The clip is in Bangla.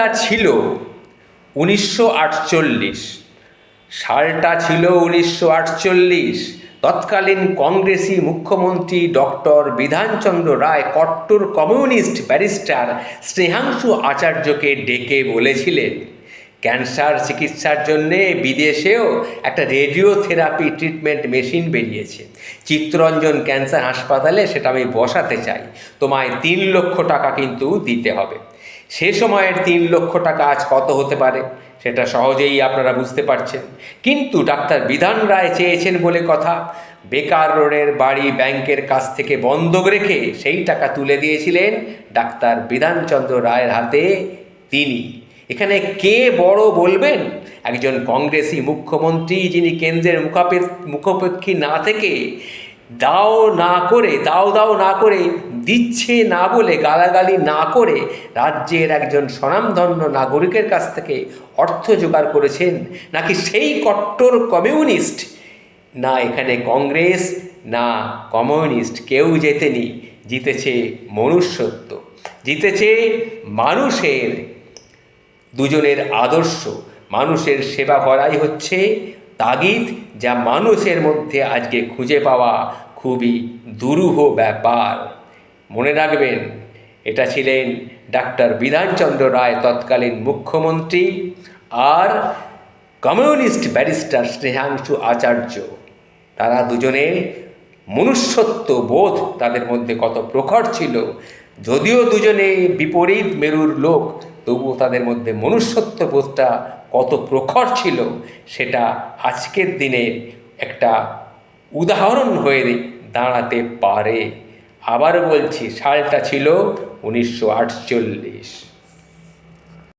সালটা ছিল উনিশশো আটচল্লিশ। সালটা ছিল উনিশশো আটচল্লিশ। তৎকালীন কংগ্রেসি মুখ্যমন্ত্রী ডক্টর বিধানচন্দ্র রায় কট্টর কমিউনিস্ট ব্যারিস্টার স্নেহাংশু আচার্যকে ডেকে বলেছিলেন, ক্যান্সার চিকিৎসার জন্যে বিদেশেও একটা রেডিওথেরাপি ট্রিটমেন্ট মেশিন বেরিয়েছে। চিত্তরঞ্জন ক্যান্সার হাসপাতালে সেটা আমি বসাতে চাই। তোমায় তিন লক্ষ টাকা কিন্তু দিতে হবে। সে সময়ের তিন লক্ষ টাকা আজ কত হতে পারে? সেটা সহজেই আপনারা বুঝতে পারছেন। কিন্তু ডাক্তার বিধান রায় চেয়েছেন বলে কথা। বেকার রোডের বাড়ি ব্যাংকের কাছ থেকে বন্ধক রেখে সেই টাকা তুলে দিয়েছিলেন ডাক্তার বিধানচন্দ্র রায়ের হাতে তিনি। এখানে কে বড় বলবেন? একজন কংগ্রেসি মুখ্যমন্ত্রী যিনি কেন্দ্রের মুখাপে, মুখোপেক্ষী না থেকে দাও না করে, দাও দাও না করে দিচ্ছে না বলে গালাগালি না করে রাজ্যের একজন স্বনামধন্য নাগরিকের কাছ থেকে অর্থ জোগাড় করেছেন, নাকি সেই কট্টর কমিউনিস্ট? না এখানে কংগ্রেস, না কমিউনিস্ট, কেউ জেতেনি, জিতেছে মনুষ্যত্ব, জিতেছে মানুষের দুজনের আদর্শ, মানুষের সেবা করাই হচ্ছে তাগিদ, যা মানুষের মধ্যে আজকে খুঁজে পাওয়া খুবই দুরূহ ব্যাপার। মনে রাখবেন, এটা ছিলেন ডাক্তার বিধানচন্দ্র রায়, তৎকালীন মুখ্যমন্ত্রী আর কমিউনিস্ট ব্যারিস্টার স্নেহাংশু আচার্য। তারা দুজনে মনুষ্যত্ব বোধ তাদের মধ্যে কত প্রখর ছিল, যদিও দুজনে বিপরীত মেরুর লোক, তবুও তাদের মধ্যে মনুষ্যত্ব বোধটা কত প্রখর ছিল, সেটা আজকের দিনের একটা উদাহরণ হয়ে দাঁড়াতে পারে। আবার বলছি সালটা ছিল উনিশশো আটচল্লিশ।